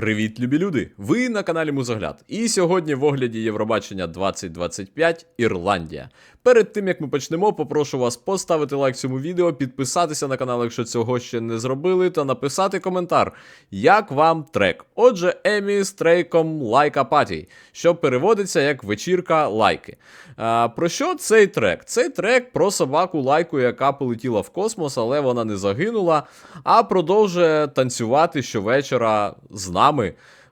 Привіт, любі люди! Ви на каналі Музогляд. І сьогодні в огляді Євробачення 2025 Ірландія. Перед тим як ми почнемо, попрошу вас поставити лайк цьому відео, підписатися на канал, якщо цього ще не зробили, та написати коментар, як вам трек. Отже, Емі з трейком Лайка Паті, що переводиться як вечірка лайки. А, про що цей трек? Цей трек про собаку лайку, яка полетіла в космос, але вона не загинула, а продовжує танцювати щовечора з нами.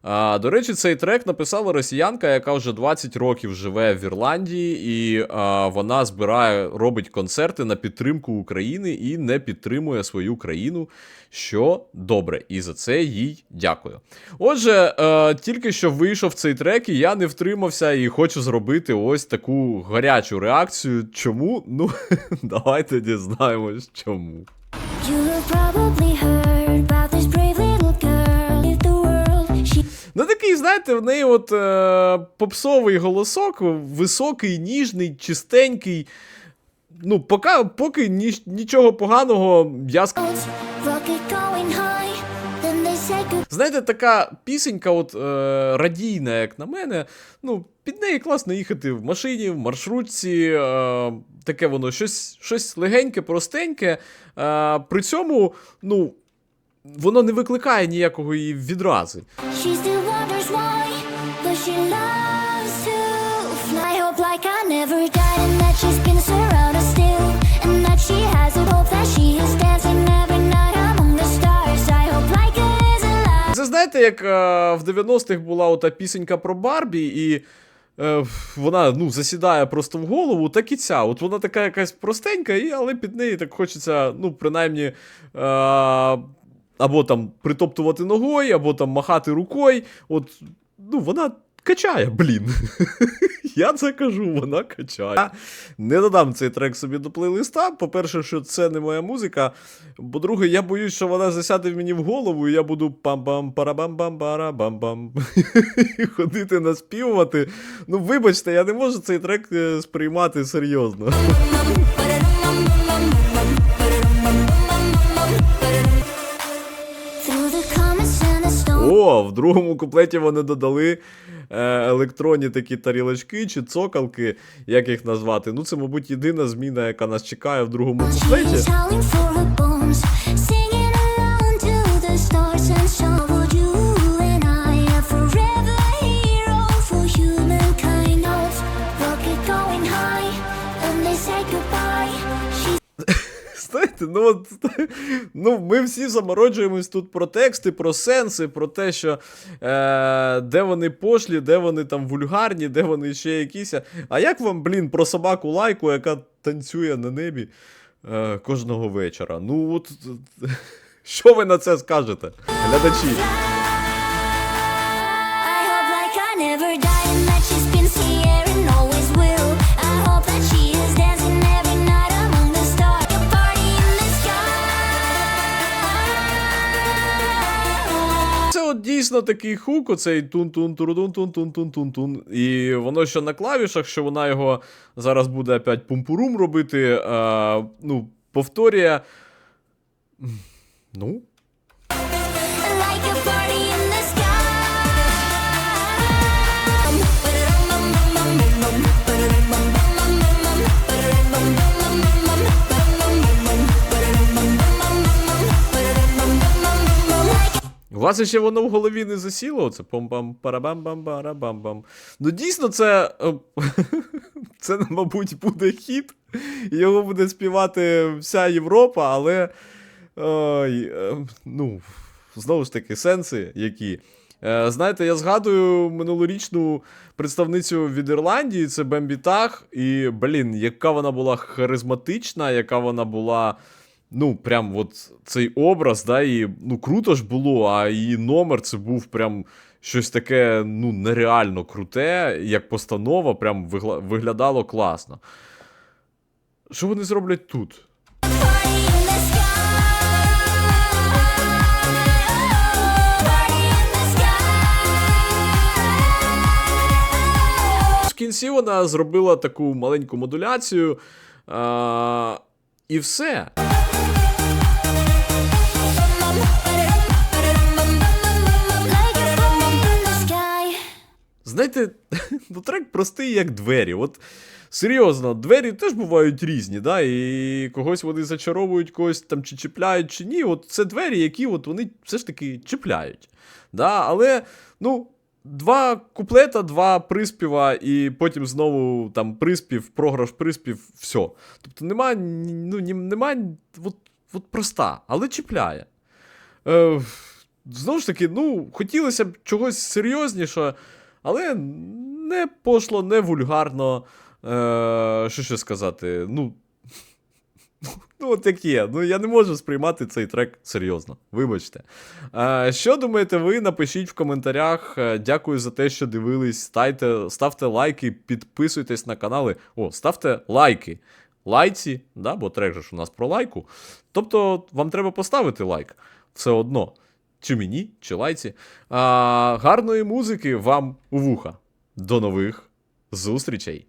А, до речі, цей трек написала росіянка, яка вже 20 років живе в Ірландії, і а, вона збирає, робить концерти на підтримку України і не підтримує свою країну, що добре, і за це їй дякую. Отже, е, тільки що вийшов цей трек, і я не втримався і хочу зробити ось таку гарячу реакцію. Чому? Ну, давайте дізнаємось, чому. Знаєте, в неї от е, попсовий голосок, високий, ніжний, чистенький. Ну, поки, поки ні, нічого поганого я. Знаєте, така пісенька, от е, радійна, як на мене. Ну, під неї класно їхати в машині, в маршрутці. Е, таке воно щось, щось легеньке, простеньке. Е, при цьому, ну, воно не викликає ніякого її відрази. Це знаєте, як е, в 90-х була ота пісенька про Барбі, і е, вона ну, засідає просто в голову, так і ця. От вона така якась простенька, і, але під неї так хочеться, ну, принаймні. Е, або там притоптувати ногою, або там махати рукою. От, ну, вона качає, блін. Я це кажу, вона качає. Не додам цей трек собі до плейлиста. По-перше, що це не моя музика. По-друге, я боюсь, що вона засяде мені в голову, і я буду пам-бам парабам бам бара бам бам ходити наспівувати. Ну, вибачте, я не можу цей трек е, сприймати серйозно. О, в другому куплеті вони додали е, електронні такі тарілочки чи цокалки, як їх назвати. Ну, це, мабуть, єдина зміна, яка нас чекає в другому куплеті. Знаєте, ну от ну, ми всі замороджуємось тут про тексти, про сенси, про те, що е, де вони пошлі, де вони там вульгарні, де вони ще якісь. А як вам, блін, про собаку лайку, яка танцює на небі е, кожного вечора? Ну, от що ви на це скажете, глядачі? I hope like I never died and that she spins дійсно такий хук, оцей тун тун турудун тун тун тун тун тун І воно ще на клавішах, що вона його зараз буде опять пумпурум робити. А, ну, повторює. Ну, вас ще воно в голові не засіло? Оце пом-пам парабам бам барабам бам Ну, дійсно, це. е, Це, мабуть, буде хіт. Його буде співати вся Європа, але. Ой, е, ну, знову ж таки, сенси які. Е, Знаєте, я згадую минулорічну представницю від Ірландії, це Бембі Тах, і, блін, яка вона була харизматична, яка вона була. Ну, прям от цей образ, да, і ну, круто ж було, а її номер це був прям щось таке, ну, нереально круте, як постанова, прям виглядало класно. Що вони зроблять тут? В кінці вона зробила таку маленьку модуляцію. А, і все. Знаєте, ну трек простий, як двері. От серйозно, двері теж бувають різні, да? і когось вони зачаровують, когось там чи чіпляють, чи ні. От це двері, які от вони все ж таки чіпляють. Да? Але, ну. Два куплета, два приспіва, і потім знову там приспів, програш приспів, все. Тобто нема, ну, нема от, от проста, але чіпляє. Е, знову ж таки, ну, хотілося б чогось серйозніше, але не пошло, не вульгарно. Е, що ще сказати? Ну, ну, от як є. Ну, я не можу сприймати цей трек серйозно. Вибачте. Е, що думаєте ви? Напишіть в коментарях. Е, Дякую за те, що дивились. Ставте, ставте лайки, підписуйтесь на канали. О, ставте лайки. Лайці, да, бо трек же ж у нас про лайку. Тобто, вам треба поставити лайк. Все одно. Чи мені, чи лайці. А, гарної музики вам у вуха. До нових зустрічей!